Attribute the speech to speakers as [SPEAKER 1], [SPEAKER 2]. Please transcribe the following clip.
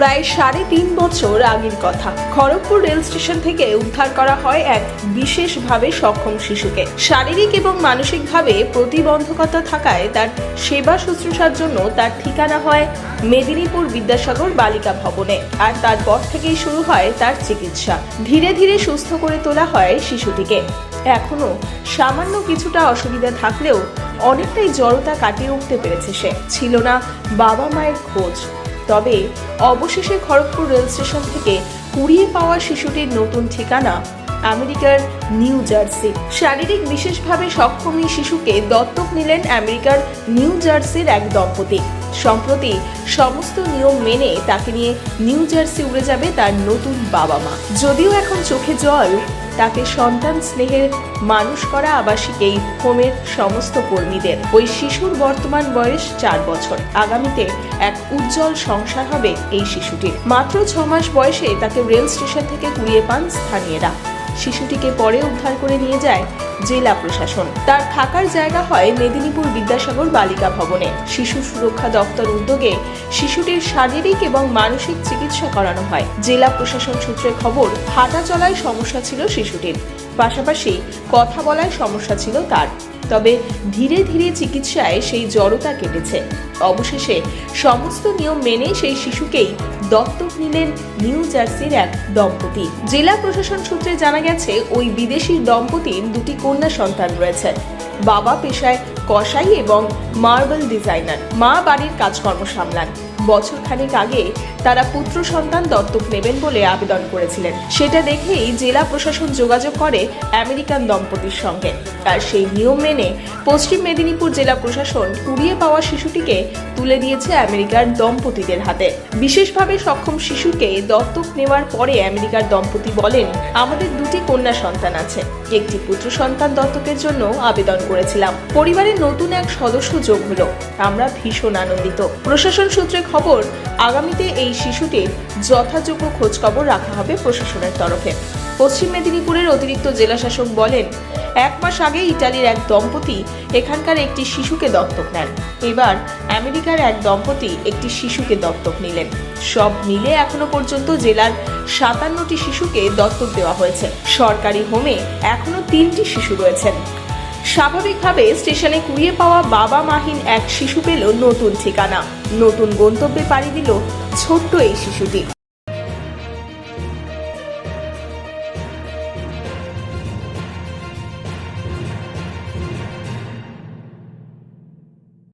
[SPEAKER 1] প্রায় সাড়ে তিন বছর আগের কথা। খড়গপুর রেল স্টেশন থেকে উদ্ধার করা হয় এক বিশেষভাবে সক্ষম শিশুকে। শারীরিক এবং মানসিকভাবে প্রতিবন্ধকতা থাকায় তার সেবা শুশ্রূষার জন্য তার ঠিকানা হয় মেদিনীপুর বিদ্যাসাগর বালিকা ভবনে। আর তারপর থেকেই শুরু হয় তার চিকিৎসা। ধীরে ধীরে সুস্থ করে তোলা হয় শিশুটিকে। এখনও সামান্য কিছুটা অসুবিধা থাকলেও অনেকটাই জড়তা কাটিয়ে উঠতে পেরেছে সে। ছিল না বাবা মায়ের খোঁজ। তবে অবশেষে খড়গপুর রেল স্টেশন থেকে কুড়িয়ে পাওয়া শিশুটির নতুন ঠিকানা আমেরিকার নিউ জার্সি। শারীরিক বিশেষভাবে সক্ষম এই শিশুকে দত্তক নিলেন আমেরিকার নিউ জার্সির এক দম্পতি। সম্প্রতি সমস্ত নিয়ম মেনে তাকে নিয়ে নিউ জার্সি উড়ে যাবে তার নতুন বাবা মা যদিও এখন চোখে জল, তাকে সন্তান স্নেহের মানুষ করা আবাসিক এই হোমের সমস্ত কর্মীদের। ওই শিশুর বর্তমান বয়স চার বছর। আগামীতে এক উজ্জ্বল সংসার হবে এই শিশুটির। মাত্র ছ মাস বয়সে তাকে রেল স্টেশন থেকে কুড়িয়ে পান স্থানীয়রা। শিশুটিকে পরে উদ্ধার করে নিয়ে যায় জেলা প্রশাসন। তার থাকার জায়গা হয় মেদিনীপুর বিদ্যাসাগর বালিকা ভবনে। শিশু সুরক্ষা দপ্তর উদ্যোগে শিশুটির শারীরিক এবং মানসিক চিকিৎসা করানো হয়। জেলা প্রশাসন সূত্রে খবর হাঁটা চলায় সমস্যা ছিল শিশুটির। পাশাপাশি কথা বলায় সমস্যা ছিল তার। তবে ধীরে ধীরে চিকিৎসায় সেই জড়তা কেটেছে। অবশেষে সমস্ত নিয়ম মেনে সেই শিশুকেই দত্তক নিলেন নিউ জার্সির এক দম্পতি। জেলা প্রশাসন সূত্রে জানা গেছে, ওই বিদেশি দম্পতির দুটি কন্যা সন্তান রয়েছে। বাবা পেশায় কসাই এবং মার্বেল ডিজাইনার। মা বাড়ির কাজকর্ম সামলান। বছর খানেক আগে তারা পুত্র সন্তান দত্তক নেবেন বলে আবেদন করেছিলেন। সেটা দেখেই জেলা প্রশাসন যোগাযোগ করে আমেরিকান দম্পতির সঙ্গে। আর সেই নিয়ম মেনে পশ্চিম মেদিনীপুর জেলা প্রশাসন কুড়িয়ে পাওয়া শিশুটিকে তুলে দিয়েছে আমেরিকার দম্পতিদের হাতে। বিশেষভাবে সক্ষম শিশুকে দত্তক নেওয়ার পরে আমেরিকার দম্পতি বলেন, আমাদের দুটি কন্যা সন্তান আছে। একটি পুত্র সন্তান দত্তকের জন্য আবেদন করেছিলাম। পরিবারের নতুন এক সদস্য যোগ হলো। আমরা ভীষণ আনন্দিত। প্রশাসন সূত্রে খবর, আগামীতে এই শিশুটির যথাযোগ্য খোঁজখবর রাখা হবে প্রশাসনের তরফে। পশ্চিম মেদিনীপুরের অতিরিক্ত জেলাশাসক বলেন, এক মাস আগে ইটালির এক দম্পতি এখানকার একটি শিশুকে দত্তক নেন। এবার আমেরিকার এক দম্পতি একটি শিশুকে দত্তক নিলেন। সব মিলে এখনও পর্যন্ত জেলার সাতান্নটি শিশুকে দত্তক দেওয়া হয়েছে। সরকারি হোমে এখনও তিনটি শিশু রয়েছেন। স্বাভাবিকভাবে স্টেশনে কুড়িয়ে পাওয়া বাবা মাহিন এক শিশু পেল নতুন ঠিকানা। নতুন গন্তব্যে পাড়ি দিল ছোট্ট এই শিশুটি।